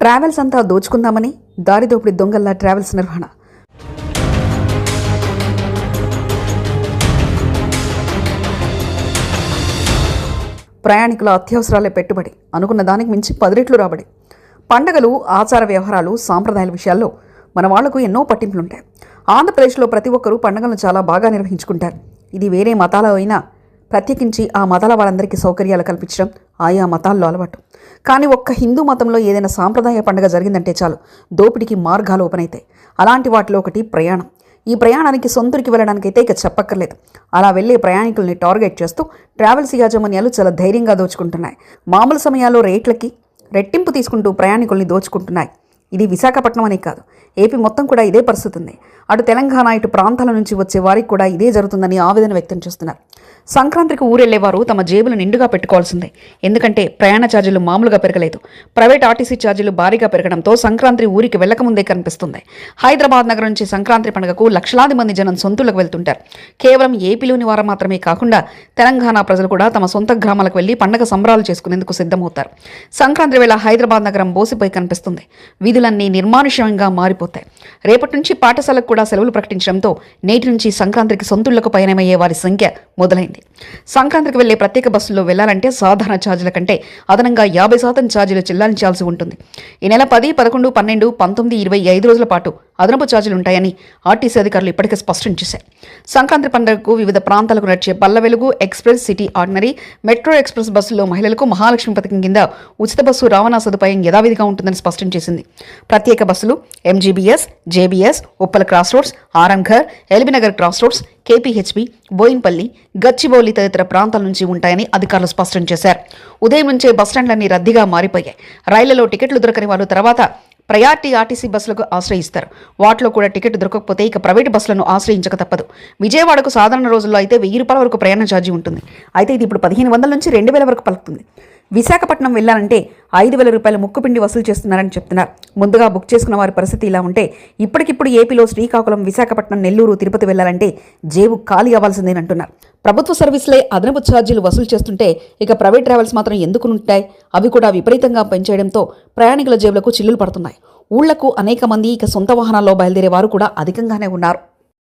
Travels అంతా దోచుకుందామని దారిదోపిడి దొంగల్లా travels నిర్వహణ. ప్రయాణికుల అత్యవసరాలే పెట్టుబడి. అనుకున్న దానికి మించి పదిరెట్లు రాబడి. పండగలు ఆచార వ్యవహారాలు సాంప్రదాయాల విషయాల్లో మన వాళ్ళకు ఎన్నో పట్టింపులుంటాయి. ఆంధ్రప్రదేశ్లో ప్రతి ఒక్కరూ పండుగలను చాలా బాగా నిర్వహించుకుంటారు. ఇది వేరే మతాల అయినా ప్రత్యేకించి ఆ మతాల వారందరికీ సౌకర్యాలు కల్పించడం ఆయా మతాల్లో అలవాటు. కానీ ఒక్క హిందూ మతంలో ఏదైనా సాంప్రదాయ పండుగ జరిగిందంటే చాలు దోపిడికి మార్గాలు ఓపెన్ అవుతాయి అలాంటి వాటిలో ఒకటి ప్రయాణం. ఈ ప్రయాణానికి సొంతూరికి వెళ్ళడానికైతే ఇక చెప్పక్కర్లేదు. అలా వెళ్ళే ప్రయాణికుల్ని టార్గెట్ చేస్తూ ట్రావెల్స్ యాజమాన్యాలు చాలా ధైర్యంగా దోచుకుంటున్నాయి. మామూలు సమయాల్లో రేట్లకి రెట్టింపు తీసుకుంటూ ప్రయాణికుల్ని దోచుకుంటున్నాయి. ఇది విశాఖపట్నం అనే కాదు ఏపీ మొత్తం కూడా ఇదే పరిస్థితి ఉంది అటు తెలంగాణ ఇటు ప్రాంతాల నుంచి వచ్చే వారికి కూడా ఇదే జరుగుతుందని ఆవేదన వ్యక్తం చేస్తున్నారు. సంక్రాంతికి ఊరెళ్ళేవారు తమ జేబులు నిండుగా పెట్టుకోవాల్సిందే. ఎందుకంటే ప్రయాణ ఛార్జీలు మామూలుగా పెరగలేదు. ప్రైవేట్ ఆర్టీసీ ఛార్జీలు భారీగా పెరగడంతో సంక్రాంతి ఊరికి వెళ్ళకముందే కనిపిస్తుంది. హైదరాబాద్ నగరం నుంచి సంక్రాంతి పండుగకు లక్షలాది మంది జనం సొంతులకు వెళ్తుంటారు. కేవలం ఏపీలోని వారు మాత్రమే కాకుండా తెలంగాణ ప్రజలు కూడా తమ సొంత గ్రామాలకు వెళ్ళి పండగ సంబరాలు చేసుకునేందుకు సిద్ధమవుతారు. సంక్రాంతి వేళ హైదరాబాద్ నగరం బోసిపోయి కనిపిస్తుంది. వీధులన్నీ నిర్మానుష్యంగా మారిపోతాయి. రేపటి నుంచి పాఠశాలకు కూడా సెలవులు ప్రకటించడంతో నేటి నుంచి సంక్రాంతికి సొంతుళ్ళకు పయనమయ్యే వారి సంఖ్య మొదలైంది. సంక్రాంతికి వెళ్ళే ప్రత్యేక బస్సుల్లో వెళ్ళాలంటే సాధారణ ఛార్జీల కంటే అదనంగా యాభై శాతం ఛార్జీలు చెల్లించాల్సి ఉంటుంది. ఈ నెల పది పదకొండు పన్నెండు పంతొమ్మిది ఇరవై ఐదు రోజుల పాటు అదనపు ఛార్జీలు ఉంటాయని ఆర్టీసీ అధికారులు ఇప్పటికే స్పష్టం చేశారు. సంక్రాంతి పండుగకు వివిధ ప్రాంతాలకు నడిచే Palle Velugu express city ordinary metro express బస్సుల్లో మహిళలకు మహాలక్ష్మి పథకం కింద ఉచిత బస్సు రవాణా సదుపాయం యథావిధిగా ఉంటుందని స్పష్టం చేసింది. ప్రత్యేక బస్సులు MGBS JBS Uppal cross roads Aramghar LB Nagar cross roads KPHB Boinpally Gachibowli తదితర ప్రాంతాల నుంచి ఉంటాయని అధికారులు స్పష్టం చేశారు. ఉదయం నుంచే బస్టాండ్లన్నీ రద్దీగా మారిపోయాయి. రైళ్ళలో టికెట్లు దొరకని వారు తర్వాత ప్రయారిటీ ఆర్టీసీ బస్సులకు ఆశ్రయిస్తారు. వాటిలో కూడా టికెట్ దొరకకపోతే ఇక ప్రైవేటు బస్సులను ఆశ్రయించక తప్పదు. విజయవాడకు సాధారణ రోజుల్లో అయితే వెయ్యి రూపాయల వరకు ప్రయాణ ఛార్జీ ఉంటుంది. అయితే ఇది ఇప్పుడు పదిహేను వందల నుంచి రెండు వేల వరకు పలుకుతుంది. విశాఖపట్నం వెళ్ళాలంటే ఐదు వేల రూపాయల ముక్కుపిండి వసూలు చేస్తున్నారని చెప్తున్నారు. ముందుగా బుక్ చేసుకున్న వారి పరిస్థితి ఇలా ఉంటే ఇప్పటికిప్పుడు ఏపీలో శ్రీకాకుళం విశాఖపట్నం నెల్లూరు తిరుపతి వెళ్ళాలంటే జేబు ఖాళీ అవ్వాల్సిందేనంటున్నారు. ప్రభుత్వ సర్వీసులే అదనపు ఛార్జీలు వసూలు చేస్తుంటే ఇక ప్రైవేట్ ట్రావెల్స్ మాత్రం ఎందుకు ఉంటాయి? అవి కూడా విపరీతంగా పెంచేయడంతో ప్రయాణికుల జేబులకు చిల్లులు పడుతున్నాయి. ఊళ్ళకు అనేక మంది ఇక సొంత వాహనాల్లో బయలుదేరే వారు కూడా అధికంగానే ఉన్నారు.